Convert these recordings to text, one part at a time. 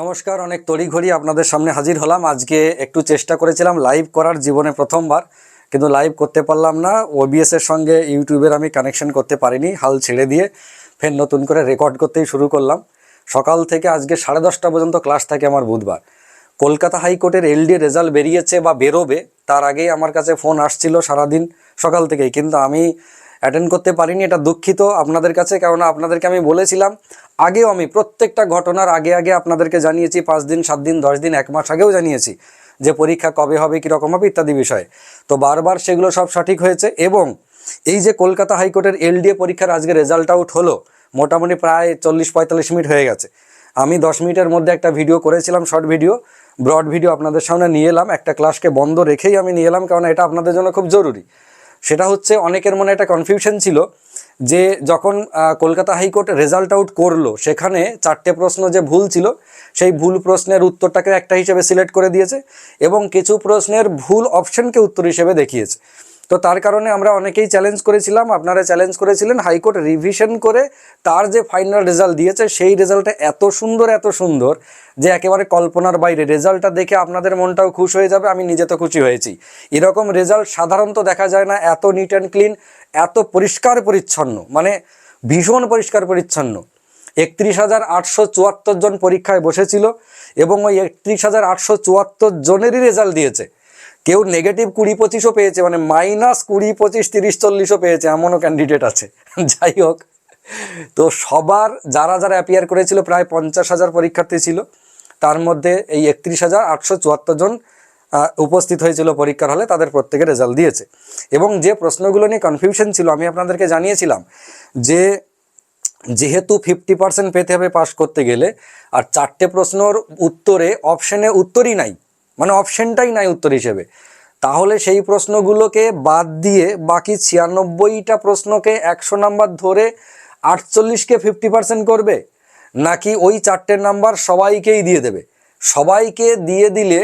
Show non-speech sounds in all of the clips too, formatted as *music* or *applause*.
নমস্কার, অনেক তড়িঘড়ি আপনাদের সামনে হাজির হলাম। আজকে একটু চেষ্টা করেছিলাম লাইভ করার, জীবনে প্রথমবার, কিন্তু লাইভ করতে পারলাম না। ওবিএস এর সঙ্গে ইউটিউবের আমি কানেকশন করতে পারিনি, হাল ছেড়ে দিয়ে ফের নতুন করে রেকর্ড করতেই শুরু করলাম। সকাল থেকে আজকে সাড়ে দশটা পর্যন্ত ক্লাস থাকে আমার বুধবার। কলকাতা হাইকোর্টের এলডি রেজাল্ট বেরিয়েছে বা বেরোবে, তার আগেই আমার কাছে ফোন আসছিল সারাদিন সকাল থেকেই। কিন্তু আমি অ্যাটেন্ড করতে পারিনি, এটা দুঃখিত আপনাদের কাছে, কেননা আপনাদেরকে আমি বলেছিলাম, আগেও আমি প্রত্যেকটা ঘটনার আগে আগে আপনাদেরকে জানিয়েছি, পাঁচ দিন, সাত দিন, দশ দিন, এক মাস আগেও জানিয়েছি যে পরীক্ষা কবে হবে, কীরকম হবে, ইত্যাদি বিষয়ে। তো বারবার সেগুলো সব সঠিক হয়েছে এবং এই যে কলকাতা হাইকোর্টের এলডিএ পরীক্ষার আজকে রেজাল্ট আউট হলো, মোটামুটি প্রায় চল্লিশ পঁয়তাল্লিশ মিনিট হয়ে গেছে। আমি দশ মিনিটের মধ্যে একটা ভিডিও করেছিলাম শর্ট ভিডিও ব্রড ভিডিও আপনাদের সামনে নিয়ে এলাম, একটা ক্লাসকে বন্ধ রেখেই আমি নিয়ে এলাম কারণ এটা আপনাদের জন্য খুব জরুরি। সেটা হচ্ছে অনেকের মনে একটা কনফিউশন ছিল যে যখন কলকাতা হাইকোর্ট রেজাল্ট আউট করল, সেখানে চারটে প্রশ্ন যে ভুল ছিল, সেই ভুল প্রশ্নের উত্তরটাকে একটা হিসেবে সিলেক্ট করে দিয়েছে এবং কিছু প্রশ্নের ভুল অপশনকে উত্তর হিসেবে দেখিয়েছে। তো তার কারণে আমরা অনেকেই চ্যালেঞ্জ করেছিলাম, আপনারা চ্যালেঞ্জ করেছিলেন, হাইকোর্ট রিভিশন করে তার যে ফাইনাল রেজাল্ট দিয়েছে, সেই রেজাল্টটা এত সুন্দর এত সুন্দর যে একেবারে কল্পনার বাইরে। রেজাল্টটা দেখে আপনাদের মনটাও খুশ হয়ে যাবে, আমি নিজে তো খুশি হয়েছি। এরকম রেজাল্ট সাধারণত দেখা যায় না, এত নিট অ্যান্ড ক্লিন এত পরিষ্কার পরিচ্ছন্ন মানে ভীষণ পরিষ্কার পরিচ্ছন্ন। একত্রিশ হাজার আটশো চুয়াত্তর জন পরীক্ষায় বসেছিল এবং ওই একত্রিশ হাজার আটশো চুয়াত্তর জনেরই রেজাল্ট দিয়েছে। কেউ নেগেটিভ কুড়ি পঁচিশও পেয়েছে মানে মাইনাস কুড়ি পঁচিশ, তিরিশ, চল্লিশও পেয়েছে, এমনও ক্যান্ডিডেট আছে। *laughs* যাই হোক, তো সবার যারা যারা অ্যাপিয়ার করেছিল, প্রায় পঞ্চাশ হাজার পরীক্ষার্থী ছিল, তার মধ্যে এই একত্রিশ হাজার আটশো চুয়াত্তর জন উপস্থিত হয়েছিল পরীক্ষার হলে, তাদের প্রত্যেকে রেজাল্ট দিয়েছে। এবং যে প্রশ্নগুলো নিয়ে কনফিউশন ছিল, আমি আপনাদেরকে জানিয়েছিলাম যে যেহেতু ফিফটি পার্সেন্ট পেতে হবে পাস করতে গেলে, আর চারটে প্রশ্নর উত্তরে অপশনে উত্তরই নাই মানে অপশনটাই নাই উত্তর হিসেবে। তাহলে সেই প্রশ্নগুলোকে বাদ দিয়ে বাকি ছিয়ানব্বইটা প্রশ্নকে একশো নাম্বার ধরে আটচল্লিশকে ফিফটি পার্সেন্ট করবে, নাকি ওই চারটে নাম্বার সবাইকেই দিয়ে দেবে? সবাইকে দিয়ে দিলে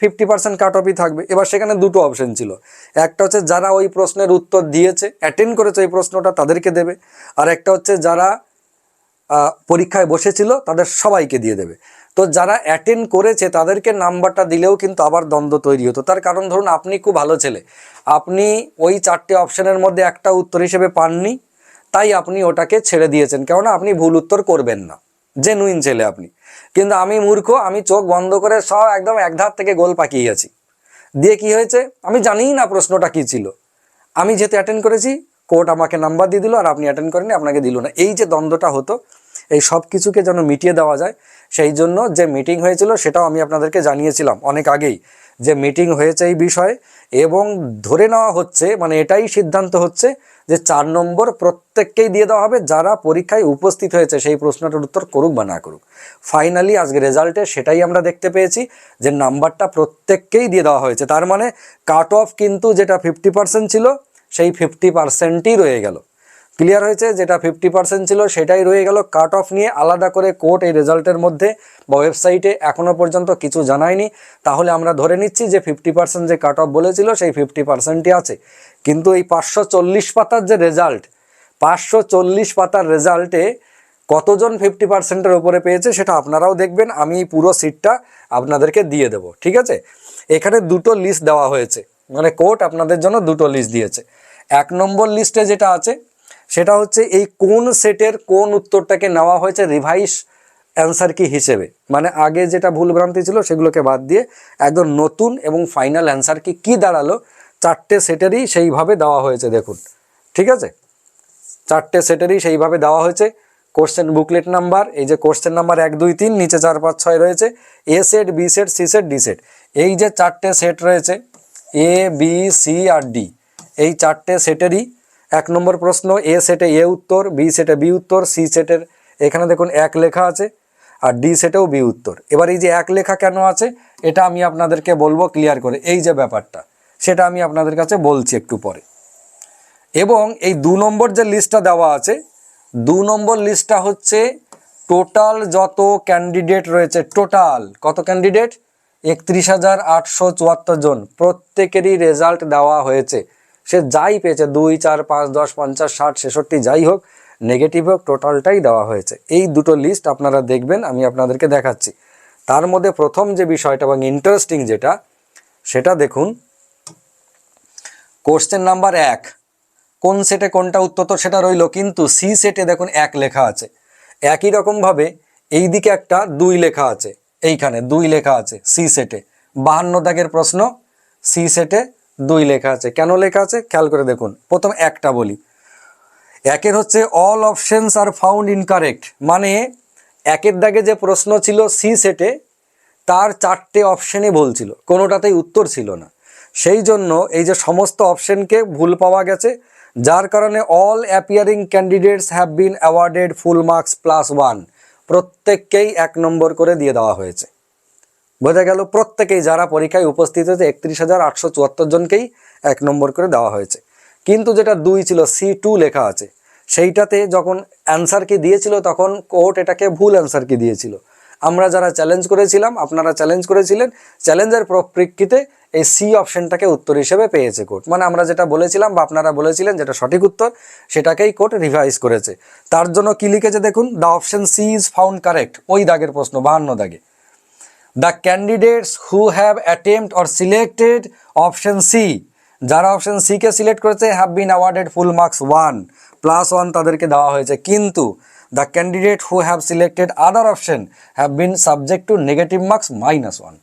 ফিফটি পার্সেন্ট কাট অফই থাকবে। এবার সেখানে দুটো অপশন ছিল। একটা হচ্ছে যারা ওই প্রশ্নের উত্তর দিয়েছে অ্যাটেন্ড করেছে ওই প্রশ্নটা তাদেরকে দেবে। আর একটা হচ্ছে যারা পরীক্ষায় বসেছিল, তাদের সবাইকে দিয়ে দেবে। তো যারা অ্যাটেন্ড করেছে, তাদেরকে নাম্বারটা দিলেও কিন্তু আবার দ্বন্দ্ব তৈরি হতো। তার কারণ ধরুন, আপনি খুব ভালো ছেলে। আপনি ওই চারটে অপশনের মধ্যে একটা উত্তর হিসেবে পাননি, তাই আপনি ওটাকে ছেড়ে দিয়েছেন। কেননা আপনি ভুল উত্তর করবেন না। জেনুইন ছেলে আপনি। কিন্তু আমি মূর্খ, আমি চোখ বন্ধ করে সব একদম এক ধার থেকে গোল পাকিয়ে আছি। দিয়ে কি হয়েছে? আমি জানিই না প্রশ্নটা কি ছিল। আমি যেহেতু অ্যাটেন্ড করেছি কোর্ট আমাকে নাম্বার দিয়ে দিল, আর আপনি অ্যাটেন্ড করেনি আপনাকে দিল না। এই যে দ্বন্দ্বটা হতো এই সব কিছুকে যেন মিটিয়ে দেওয়া যায়, সেই জন্য যে মিটিং হয়েছিল সেটাও আমি আপনাদেরকে জানিয়েছিলাম অনেক আগেই। যে মিটিং হয়েছে এই বিষয়ে এবং ধরে নেওয়া হচ্ছে মানে এটাই সিদ্ধান্ত হচ্ছে যে চার নম্বর প্রত্যেককেই দিয়ে দেওয়া হবে, যারা পরীক্ষায় উপস্থিত হয়েছে সেই প্রশ্নটার উত্তর করুক বা না করুক। ফাইনালি আজকে রেজাল্টে সেটাই আমরা দেখতে পেয়েছি যে নাম্বারটা প্রত্যেককেই দিয়ে দেওয়া হয়েছে। তার মানে কাট অফ কিন্তু যেটা ফিফটি পার্সেন্ট ছিল, সেই ফিফটি পার্সেন্টই রয়ে গেল। ক্লিয়ার হয়েছে, যেটা ফিফটি পার্সেন্ট ছিল, সেটাই রয়ে গেল। কাট অফ নিয়ে আলাদা করে কোর্ট এই রেজাল্টের মধ্যে বা ওয়েবসাইটে এখনও পর্যন্ত কিছু জানায়নি। তাহলে আমরা ধরে নিচ্ছি যে ফিফটি পার্সেন্ট যে কাট অফ বলেছিল, সেই ফিফটি পার্সেন্টই আছে। কিন্তু এই পাঁচশো চল্লিশ পাতার যে রেজাল্ট পাঁচশো চল্লিশ পাতার রেজাল্টে কতজন ফিফটি পার্সেন্টের ওপরে পেয়েছে, সেটা আপনারাও দেখবেন। আমি পুরো সিটটা আপনাদেরকে দিয়ে দেবো, ঠিক আছে? এখানে দুটো লিস্ট দেওয়া হয়েছে। মানে কোর্ট আপনাদের জন্য দুটো লিস্ট দিয়েছে। এক নম্বর লিস্টে যেটা আছে সেটা হচ্ছে এই কোন সেটের কোন উত্তরটাকে নেওয়া হয়েছে রিভাইস অ্যান্সার কি হিসেবে? মানে আগে যেটা ভুলভ্রান্তি ছিল সেগুলোকে বাদ দিয়ে একদম নতুন এবং ফাইনাল অ্যান্সার কি, কী দাঁড়াল, চারটে সেটেরই সেইভাবে দেওয়া হয়েছে, দেখুন। ঠিক আছে? চারটে সেটেরই সেইভাবে দেওয়া হয়েছে। কোশ্চেন বুকলেট নাম্বার, এই যে কোশ্চেন নাম্বার এক, দুই, তিন, নিচে চার, পাঁচ, ছয় রয়েছে। A set, B set, C set, D set. এই যে চারটে সেট রয়েছে, এ, বি, সি আর ডি, এই চারটে সেটেরই এক নম্বর প্রশ্ন, এ সেটে এ উত্তর, বি সেটে বি উত্তর, সি সেটের এখানে দেখুন এক লেখা আছে, আর ডি সেটেও বি উত্তর। এবার এই যে এক লেখা কেন আছে, এটা আমি আপনাদেরকে বলব ক্লিয়ার করে। এই যে ব্যাপারটা, সেটা আমি আপনাদের কাছে বলছি একটু পরে। এবং এই দু নম্বর যে লিস্টটা দেওয়া আছে, দু নম্বর লিস্টটা হচ্ছে টোটাল যত ক্যান্ডিডেট রয়েছে টোটাল কত ক্যান্ডিডেট একত্রিশ হাজার আটশো চুয়াত্তর জন। প্রত্যেকেরই রেজাল্ট দেওয়া হয়েছে। সে যাই পেয়েছে দুই, চার, পাঁচ, দশ, পঞ্চাশ, ষাট, ছেষট্টি, যাই হোক নেগেটিভ হোক টোটালটাই দেওয়া হয়েছে। এই দুটো লিস্ট আপনারা দেখবেন, আমি আপনাদেরকে দেখাচ্ছি। তার মধ্যে প্রথম যে বিষয়টা এবং ইন্টারেস্টিং যেটা, সেটা দেখুন। কোশ্চেন নাম্বার এক, কোন সেটে কোনটা উত্তর? তো সেটা রইল, কিন্তু সি সেটে দেখুন এক লেখা আছে। একই রকমভাবে এই দিকে একটা দুই লেখা আছে, এইখানে দুই লেখা আছে সি সেটে বাহান্ন দাগের প্রশ্ন সি সেটে দুই লেখা আছে। কেন লেখা আছে? খেয়াল করে দেখুন। প্রথম একটা বলি। একের হচ্ছে all options are found incorrect মানে একের দাগে যে প্রশ্ন ছিল সি সেটে তার চারটে অপশনই ভুল কোনোটাতেই উত্তর ছিল না। সেই জন্য এই যে সমস্ত অপশনকে ভুল পাওয়া গেছে, যার কারণে all appearing candidates have been awarded full marks plus one প্রত্যেককেই এক নম্বর করে দিয়ে দেওয়া হয়েছে। বোঝা গেল প্রত্যেকেই যারা পরীক্ষায় উপস্থিত হয়েছে, একত্রিশ হাজার আটশো চুয়াত্তর জনকেই এক নম্বর করে দেওয়া হয়েছে। কিন্তু যেটা দুই ছিল, সি টু লেখা আছে। সেইটাতে যখন অ্যান্সার কি দিয়েছিল, তখন কোর্ট এটাকে ভুল অ্যান্সার কি দিয়েছিল। আমরা যারা চ্যালেঞ্জ করেছিলাম, আপনারা চ্যালেঞ্জ করেছিলেন চ্যালেঞ্জের প্রেক্ষিতে এই সি অপশনটাকে উত্তর হিসেবে পেয়েছে কোর্ট। মানে আমরা যেটা বলেছিলাম বা আপনারা বলেছিলেন যেটা সঠিক উত্তর, সেটাকেই কোর্ট রিভাইজ করেছে। তার জন্য কি লিখেছে দেখুন the option C is found correct ওই দাগের প্রশ্ন, বাহান্ন দাগে। The candidates who have attempt or selected option C যারা অপশন সিকে সিলেক্ট করেছে have been awarded full marks one plus one তাদেরকে দেওয়া হয়েছে। কিন্তু the candidate who have selected other option have been subject to negative marks minus one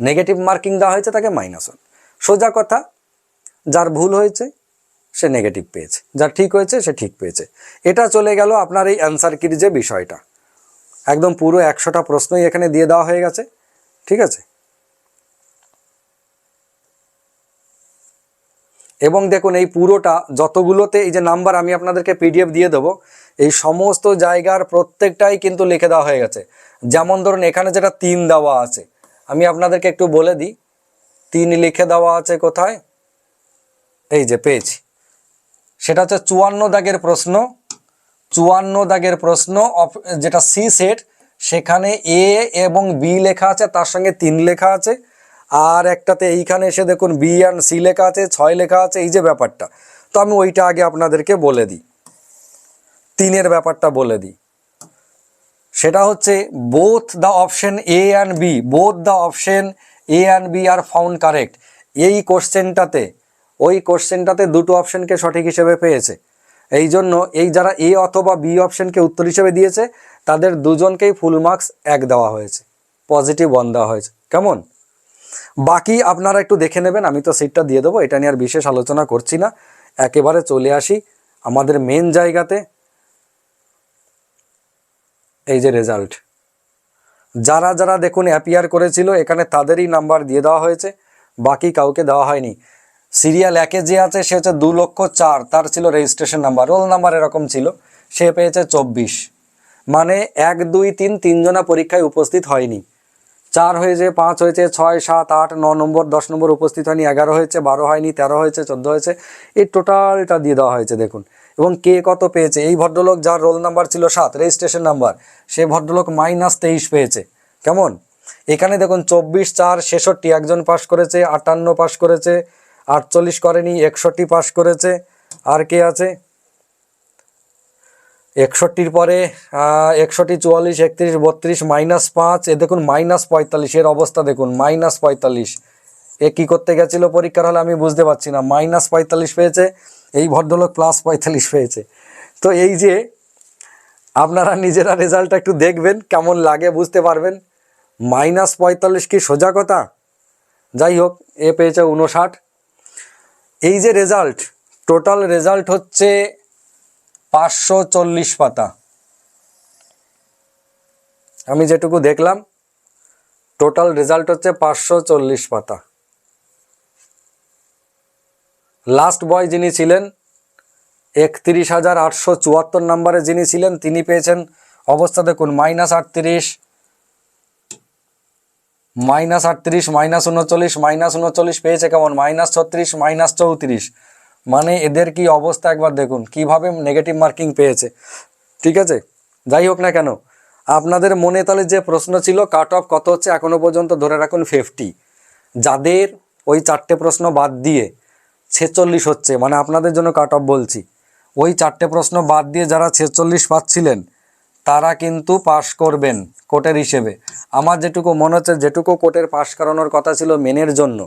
negative marking দেওয়া হয়েছে তাকে মাইনাস ওয়ান সোজা কথা, যার ভুল হয়েছে, সে নেগেটিভ পেয়েছে। যার ঠিক হয়েছে, সে ঠিক পেয়েছে। এটা চলে গেল আপনার এই অ্যান্সার কির যে বিষয়টা। একদম পুরো একশোটা প্রশ্নই এখানে দিয়ে দেওয়া হয়ে গেছে। ঠিক আছে? এবং দেখুন, এই পুরোটা যতগুলোতে, এই যে নাম্বার আমি আপনাদেরকে পিডিএফ দিয়ে দেবো, এই সমস্ত জায়গার প্রত্যেকটাই কিন্তু লিখে দেওয়া হয়ে গেছে। যেমন ধরুন, এখানে যেটা তিন দেওয়া আছে, আমি আপনাদেরকে একটু বলে দিই। তিন লিখে দেওয়া আছে কোথায়? এই যে পেয়েছি সেটা হচ্ছে চুয়ান্ন দাগের প্রশ্ন, চুয়ান্ন দাগের প্রশ্ন যেটা সি সেট সেখানে এ এবং বি লেখা আছে, তার সঙ্গে তিন লেখা আছে। আর একটাতে এইখানে এসে দেখুন বি অ্যান্ড সি লেখা আছে, ছয় লেখা আছে, এই যে ব্যাপারটা। তো আমি ওইটা আগে আপনাদেরকে বলে দিই। তিনের ব্যাপারটা বলে দিই। সেটা হচ্ছে both the option A and B both the option A and B are found correct এই কোশ্চেনটাতে, ওই কোশ্চেনটাতে দুটো অপশনকে সঠিক হিসেবে পেয়েছে। এই জন্য এই যারা এ অথবা বি অপশনকে উত্তর হিসেবে দিয়েছে তাদের দুজনকেই ফুল মার্কস এক দেওয়া হয়েছে পজিটিভ ওয়ান দেওয়া হয়েছে। কেমন? বাকি আপনারা একটু দেখে নেবেন, আমি তো সিটটা দিয়ে দেবো, এটা নিয়ে আর বিশেষ আলোচনা করছি না। একেবারে চলে আসি আমাদের মেন জায়গাতে। এই যে রেজাল্ট যারা যারা দেখুন অ্যাপিয়ার করেছিল, এখানে তাদেরই নাম্বার দিয়ে দেওয়া হয়েছে, বাকি কাউকে দেওয়া হয়নি। সিরিয়াল একে যে আছে, সে হচ্ছে দু লক্ষ চার, তার ছিল রেজিস্ট্রেশন নাম্বার রোল নাম্বার এরকম ছিল, সে পেয়েছে চব্বিশ। মানে এক, দুই, তিন, তিনজনা পরীক্ষায় উপস্থিত হয়নি। চার হয়েছে, পাঁচ হয়েছে, ছয়, সাত, আট, ন নম্বর, দশ নম্বর উপস্থিত হয়নি, এগারো হয়েছে, বারো হয়নি, তেরো হয়েছে, চোদ্দ হয়েছে। এই টোটালটা দিয়ে দেওয়া হয়েছে, দেখুন। এবং কে কত পেয়েছে? এই ভদ্রলোক যার রোল নাম্বার ছিল সাত, রেজিস্ট্রেশন নাম্বার, সে ভদ্রলোক মাইনাস তেইশ পেয়েছে। কেমন? এখানে দেখুন, চব্বিশ, চার, ছেষট্টি একজন পাস করেছে, আটান্ন পাস করেছে, আটচল্লিশ করেনি, একষট্টি পাস করেছে, আর কে আছে? একষট্টির পরে একষট্টি, চুয়াল্লিশ, একত্রিশ, বত্রিশ, মাইনাস পাঁচ। এ দেখুন, মাইনাস পঁয়তাল্লিশ, এর অবস্থা দেখুন, মাইনাস পঁয়তাল্লিশ। এ কি করতে গেছিল পরীক্ষার হলে আমি বুঝতে পারছি না, মাইনাস পঁয়তাল্লিশ পেয়েছে, এই ভদ্রলোক প্লাস পঁয়তাল্লিশ পেয়েছে। তো এই যে, আপনারা নিজেরা রেজাল্টটা একটু দেখবেন, কেমন লাগে বুঝতে পারবেন। মাইনাস পঁয়তাল্লিশ কি সোজা কথা? যাই হোক, এ পেয়েছে উনষাট এই যে রেজাল্ট, টোটাল রেজাল্ট হচ্ছে পাঁচশো চল্লিশ পাতা। আমি যেটুকু দেখলাম টোটাল রেজাল্ট হচ্ছে পাঁচশো চল্লিশ পাতা। লাস্ট বয় যিনি ছিলেন, একত্রিশ হাজার আটশো চুয়াত্তর নম্বরে যিনি ছিলেন, তিনি পেয়েছেন অবস্থা দেখুন মাইনাস আটত্রিশ মাইনাস আটত্রিশ মাইনাস উনচল্লিশ মাইনাস উনচল্লিশ পেয়েছে কেমন? মাইনাস ছত্রিশ মাইনাস চৌত্রিশ। মানে এদের কি অবস্থা একবার দেখুন, কীভাবে নেগেটিভ মার্কিং পেয়েছে। ঠিক আছে? যাই হোক না কেন, আপনাদের মনে তাহলে যে প্রশ্ন ছিল কাট অফ কত হচ্ছে এখনও পর্যন্ত ধরে রাখুন ফিফটি যাদের ওই চারটে প্রশ্ন বাদ দিয়ে ছেচল্লিশ হচ্ছে মানে আপনাদের জন্য কাট অফ বলছি, ওই চারটে প্রশ্ন বাদ দিয়ে যারা ছেচল্লিশ পাচ্ছিলেন, তারা কিন্তু পাশ করবেন কোটের হিসেবে। আমার যেটুকু মনে হচ্ছে, যেটুকু কোটের পাশ করানোর কথা ছিল মেনের জন্য।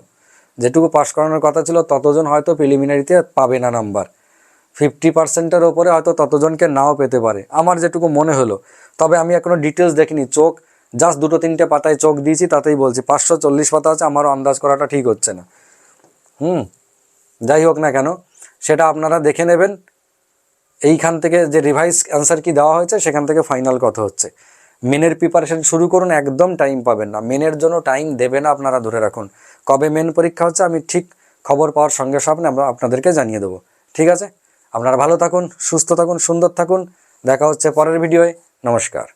যেটুকু পাশ করানোর কথা ছিল, ততজন হয়তো প্রিলিমিনারিতে পাবে না নাম্বার ফিফটি পার্সেন্টের ওপরে হয়তো ততজনকে নাও পেতে পারে। আমার যেটুকু মনে হলো, তবে আমি এখনও ডিটেলস দেখিনি। চোখ জাস্ট দুটো তিনটে পাতায় চোখ দিয়েছি, তাতেই বলছি, পাঁচশো চল্লিশ পাতা আছে, আমারও আন্দাজ করাটা ঠিক হচ্ছে না। হুম, যাই হোক না কেন, সেটা আপনারা দেখে নেবেন। এইখান থেকে যে রিভাইস অ্যান্সার কি দেওয়া হয়েছে, সেখান থেকে ফাইনাল কথা হচ্ছে। মেনের প্রিপারেশন শুরু করুন, একদম টাইম পাবেন না। মেনের জন্য টাইম দেবে না, আপনারা ধরে রাখুন। কবে মেন পরীক্ষা হচ্ছে আমি ঠিক খবর পাওয়ার সঙ্গে সঙ্গে আমরা আপনাদেরকে জানিয়ে দেবো। ঠিক আছে? আপনারা ভালো থাকুন, সুস্থ থাকুন, সুন্দর থাকুন। দেখা হচ্ছে পরের ভিডিওয় নমস্কার।